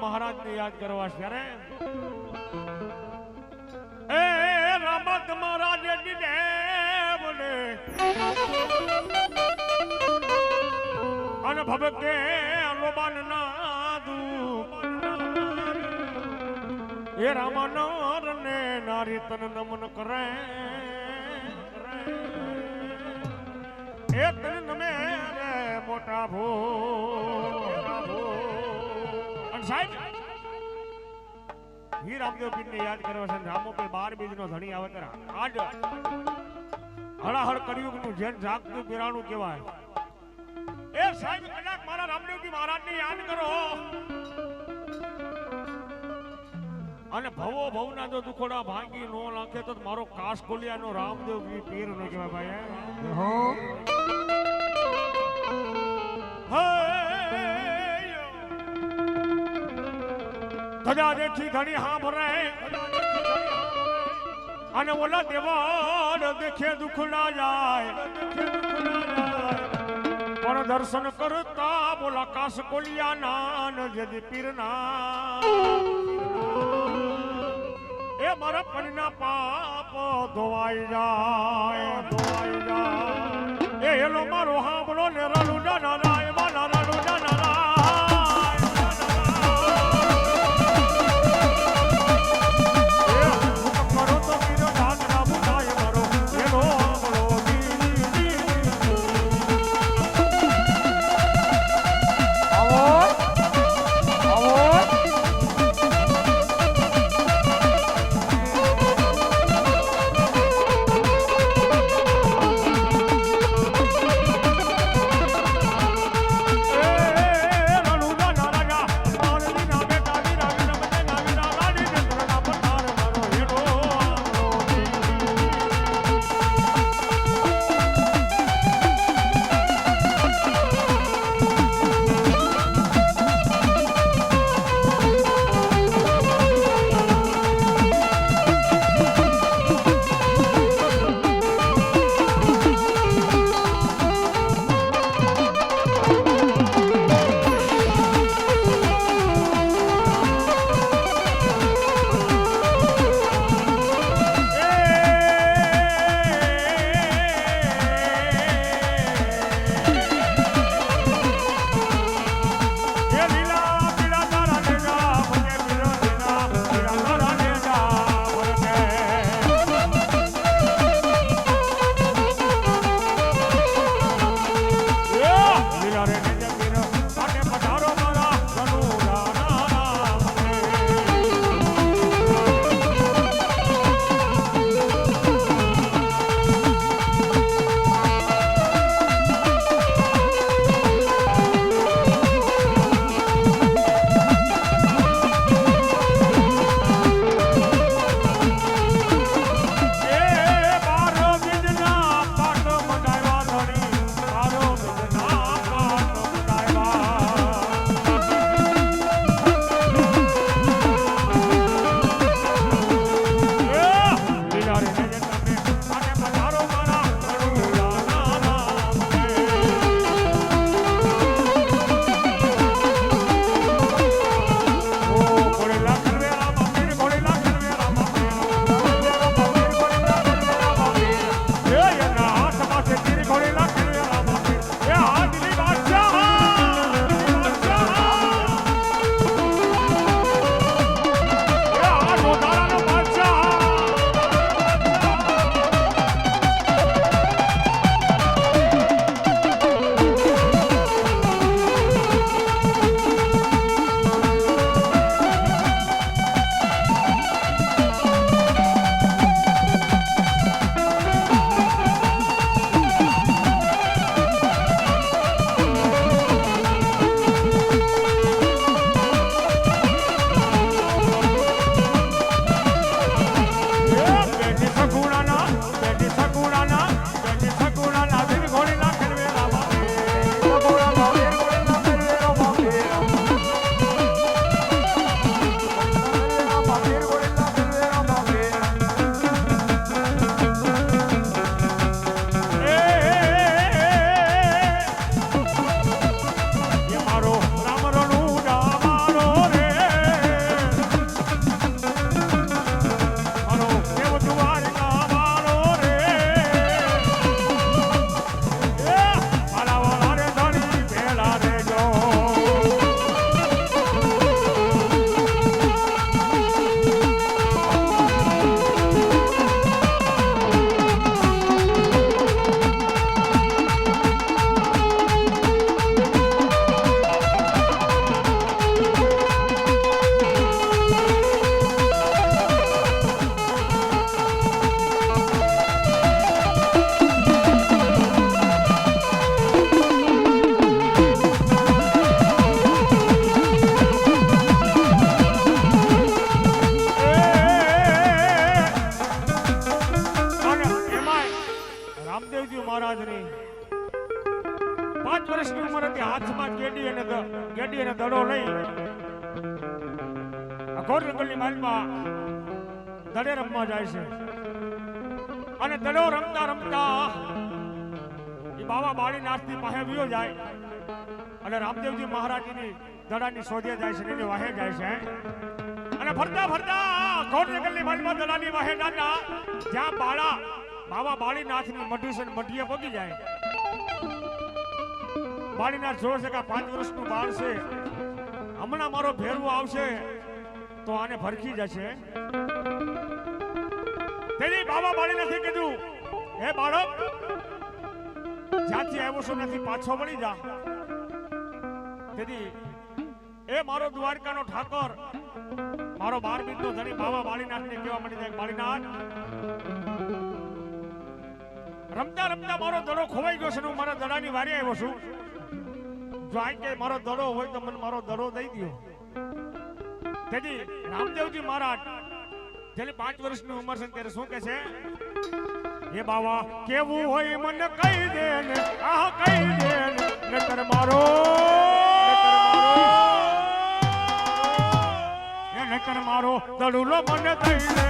મહારાજને યાદ કરવા છે, અરે. એ રામત મહારાજ દેવને અને ભબકે લોબાન નાદુ એ રામનર ને નારી તન નમન કરે. એ તન નમે મોટા ભો અને સાહેબ હીર રામદેવ પીર યાદ કરવા છે રામો પર બાર બીજ નો ધણી આવે ત્યારે આજ હળાહળ કળિયુગનું જેન જાગતું પીરાણું કહેવાય. એ સાહેબ કદાચ મારા રામદેવજી મહારાજ ને યાદ કરો. અને ભવો ભવના જો દુખોડા ભાંગી નો નાખે તો મારો કાસકોલિયાનો રામદેવ પીર નો કહેવાય ભાઈ હો ધજા દેખી ઘણી હાંભરે. અને ઓલા દેવાન દેખે દુખડા જાય. પણ દર્શન કરતા બોલા કાસકોલિયા નાન જદી પીરના એ મારા પણના પાપ ધોવાઈ જાય. ધોવાઈ જાય એ હેલો મારો હાંભળો ને ના ના. વર્ષની ઉંમર હતી હાથમાં કેડી અને કેડી અને દડો લઈ ઘોર માલમાં દડે રમવા જાય છે. અને દડો રમતા રમતા એ બાવા બાળી નાથની પાસે વિયો જાય. અને રામદેવજી મહારાજની દડાની શોધે જાય છે એની વાહે જાય છે અને ફરતા ફરતા ઘોર જંગલની માલમાં દડાની વાહે જાતા જ્યાં બાળા બાવા બાળીનાથની મઢી છે મઢીએ પગી જાય. બાળીનાથ છોડ છે કે પાંચ વર્ષનું બાળ છે. હમણાં મારો ભેરવો આવશે તો આને ભરખી જશે. તેની બાબા નથી કીધું, હે બાળક, જ્યાંથી આવ્યો છું નથી પાછો વળી જા. તેથી, એ મારો દ્વારકાનો ઠાકોર. મારો બાર બીજનો ધણી બાબા બાળીનાથને કહેવા મળી જાય, બાળીનાથ, રમતા રમતા મારો દડો ખોવાઈ ગયો છે હું મારા દડાની વારે આવ્યો છું. જો આ કે મારો દડો હોય તો મને મારો દડો દઈ દો તેથી રામદેવજી મહારાજ જેની પાંચ વર્ષની ઉંમર છે ત્યારે શું કે છે? એ બાવા, કેવું હોય મને કહી દે ને, આહ કહી દે ને મારો એ નકર મારો, દડુલો મને દઈ દે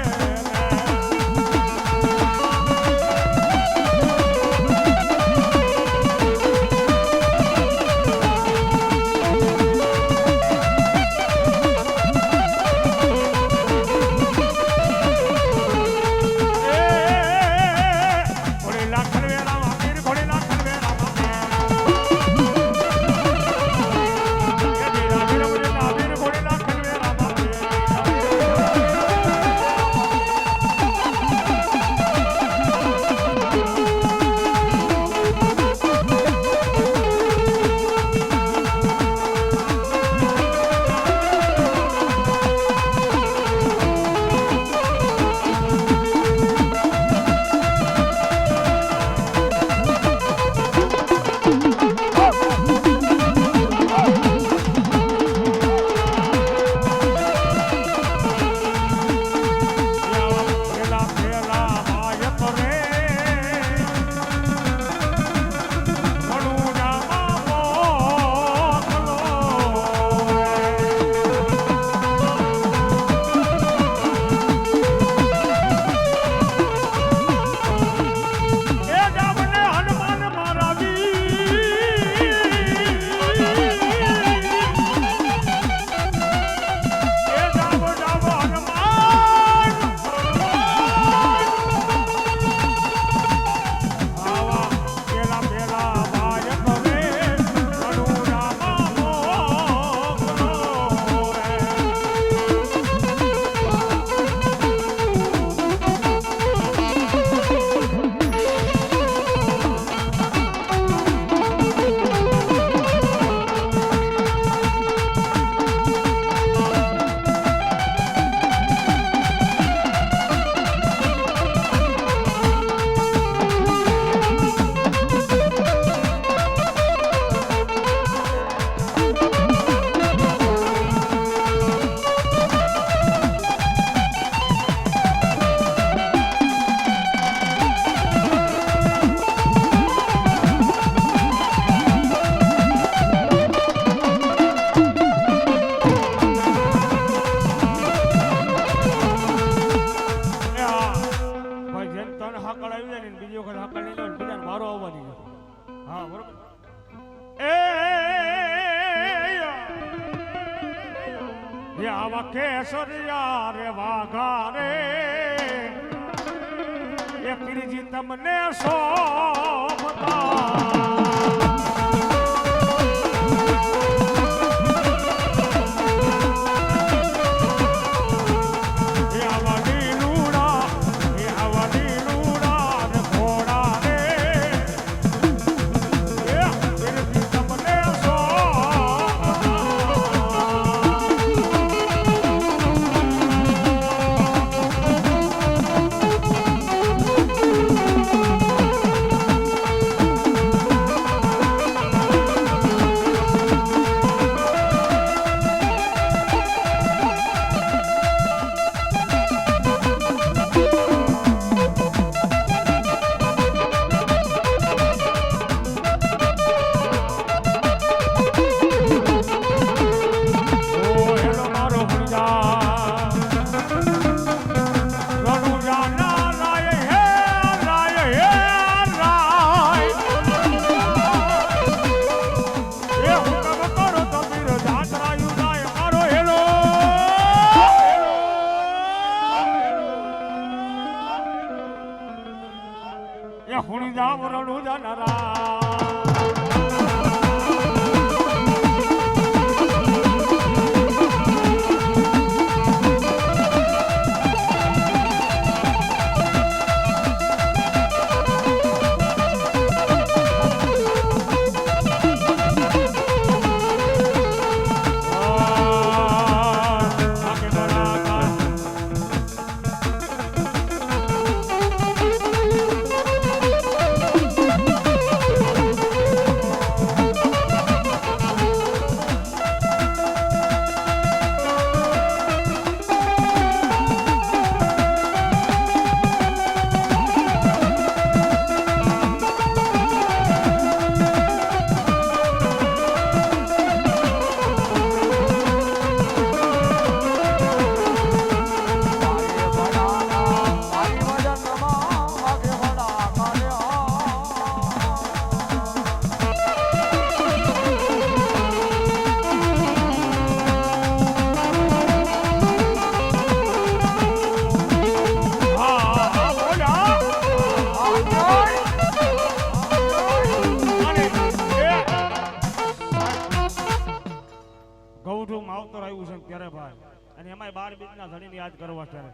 આવ્યું ત્યારે ભાઈ. અને એમાંય બાર બીજના ધણીને યાદ કરવા ત્યારે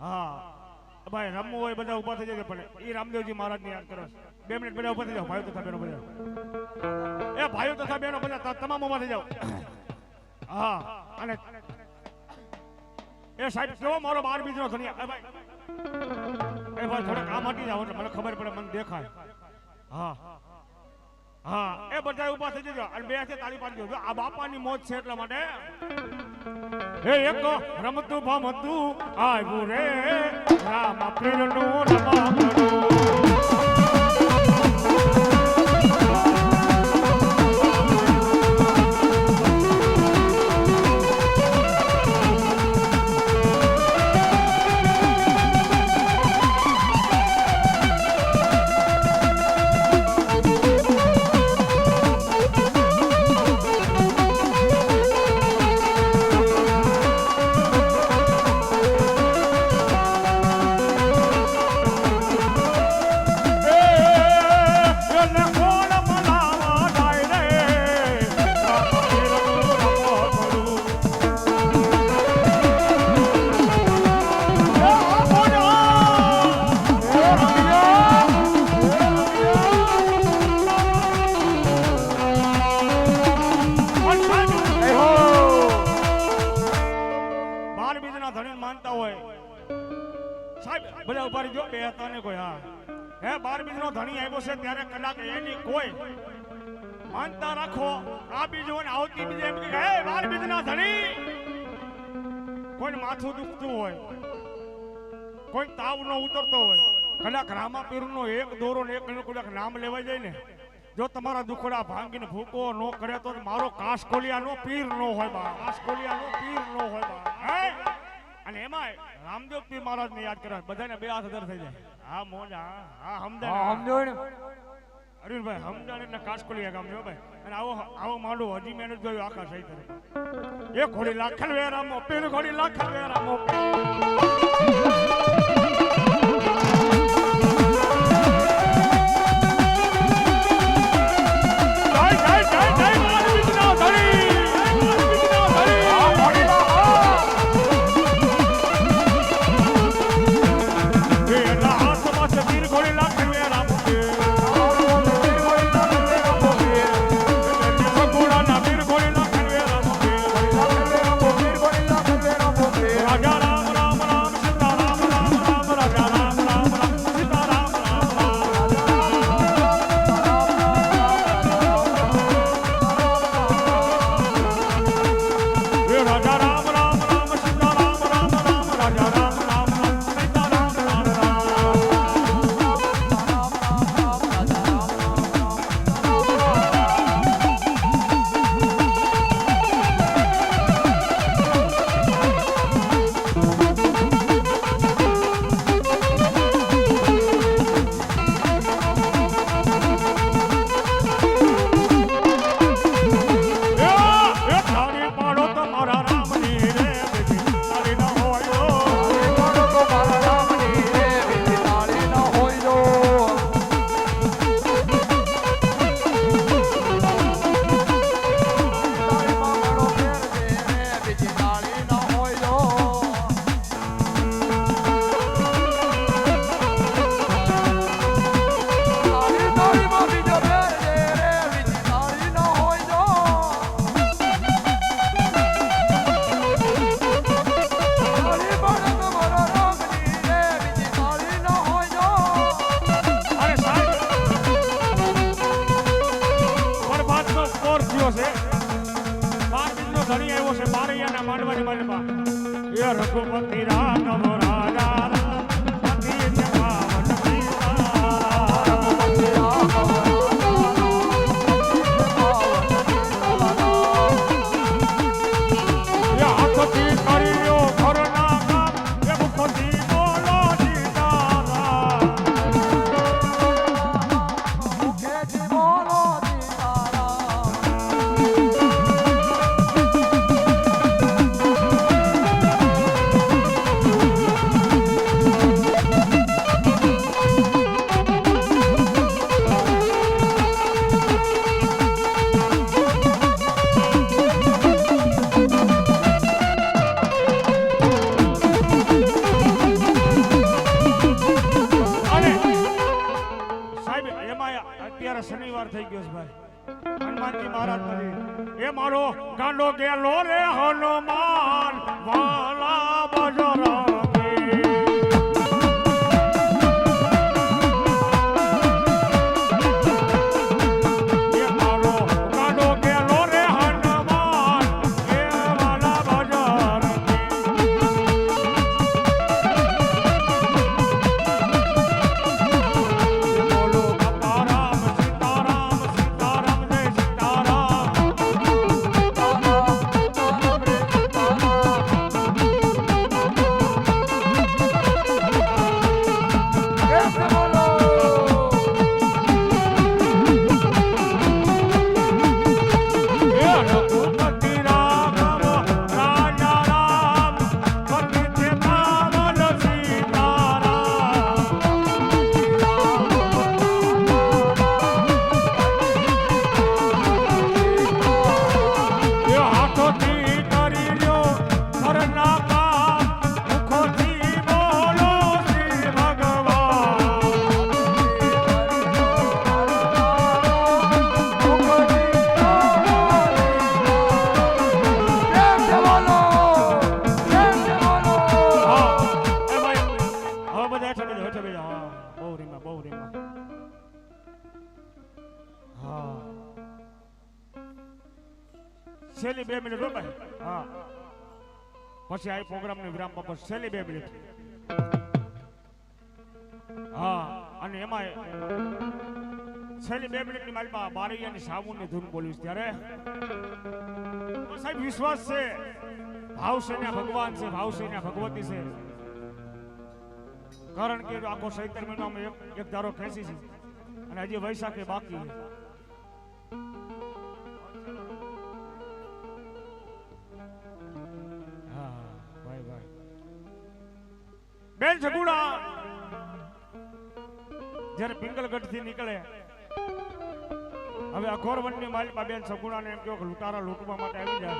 હા. ભાઈ, રમવું હોય બધા ઊભા થઈ જશે પણ એ રામદેવજી મહારાજને યાદ કરો. બે મિનિટ બધા ઊભા થઈ જાઓ, ભાઈઓ તથા બહેનો બધા. એ ભાઈઓ તથા બહેનો બધા તમામ ઊભા થઈ જાઓ. હા. અને એ સાહેબ, કેવો મારો બાર બીજનો ધણી? ભાઈ. એ ભાઈ, થોડાક આમ હટી જાવ એટલે મને ખબર પડે, મને દેખાય. હા. હા, એ બધા ઊભા થઈ જજો. અને બે છે તાળી પાડી દેજો આ બાપાની મોજ છે એટલા માટે. હે એક રમતું ભમતું આવ્યું રે. રામ પીરનું રમકડું. ધણી આવ્યો છે ત્યારે કદાચ એની કોઈ માનતા રાખો. આ બીજો આવતી બીજે એમ કે, હે બાર બીજના ધણી. કોઈ માથું દુખતું હોય, કોઈ તાવ ન ઉતરતો હોય, કદાચ રામાપીર નો એક દોરો ને એક કદાચ નામ લેવાય જાય ને, જો તમારા દુખડા ભાંગીને ભૂકો ન કરે તો મારો કાસકોલિયા નો પીર નો હોય બા કાસકોલિયા નો પીર નો હોય બા. અને એમાંય રામદેવ પીર મહારાજ ને યાદ કરે બધાને બે હાથ અધર થઈ જાય. હા મોજા હા હા હમદાન સમજો ને અરવિંદભાઈ હમદાન એટલે કાસકોલિયા ગામ જો ભાઈ. અને આવો આવો માંડો હજી મેં જોયું આખા સહી તરફ. એ ઘોડી લાખલ વેરામો પીર ઘોડી લાખલ વેરામો. હનુમાનજી મહારાજ એ મારો ગાંડો ગેલો રે હનુમાન વાલા છેલ્લી બે મિનિટ હો હા. પછી આ પ્રોગ્રામને વિરામ પર છેલ્લી બે મિનિટ. હા, અને એમાં છેલ્લી બે મિનિટની માલમાં બારૈયાની સાબુની ધૂન બોલીશ ત્યારે. સાહેબ, વિશ્વાસ છે. ભાવ છે ને ભગવાન છે, ભાવ છે ને ભગવતી છે. કારણ કે આખો સૈતર મહિનામાં એક એક ધારો ખેંચી છે. અને હજી વૈશાખે બાકી છે. પિંગલગઢ નીકળે. હવે અઘોર વનની માલિકા બેન સગુણાને એમ કહો કે લૂંટારા લૂંટવા માટે આવી જાય.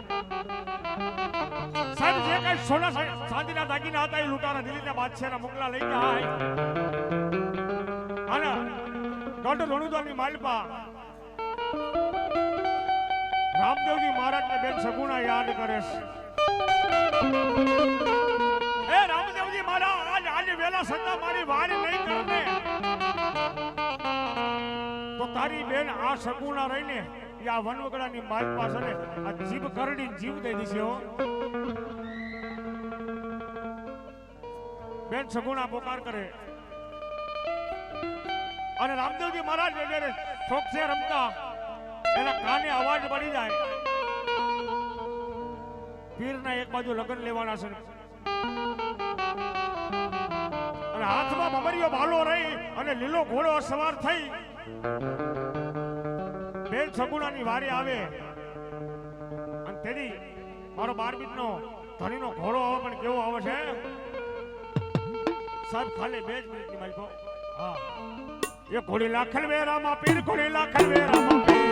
સાહેબ, જે કઈ સોના સા- ચાંદીના દાગીના હતા એ લૂંટારા દિલ્હીના બાદશાહના મોકલા લઈ જાય અને ગઢ રણુદાની માલપા રામદેવજી મહારાજને બેન સગુણા યાદ કરે છે. રામદેવજી મહારાજ, આજે વેલા સત્તા મારી વારી નહીં કરને તારી બેન આ સગુણા રહીને એ આ વનવગડાની માલ પાસે આ જીભ કરડી જીવ દઈ દીશે હો. બેન સગુણા પોકાર કરે. અને રામદેવજી મહારાજ વગેરે ચોકસે રમતા. એના કાને અવાજ પડી જાય. પીરના એક બાજુ લગ્ન લેવાના છે. અને હાથમાં ભમરીયો ભાલો રહી અને લીલો ઘોડો સવાર થઈ. સગુણાની વારી આવે. અને તેની મારો બારબીટ નો ધણીનો ઘોડો આવે પણ કેવો આવે છે? સાહેબ, ખાલી બે જ મિનિટની મારી કહો. હા. એ ઘોડી લાખલ વેરામાં પીર, ઘોડી લાખલ વેરામાં પીર.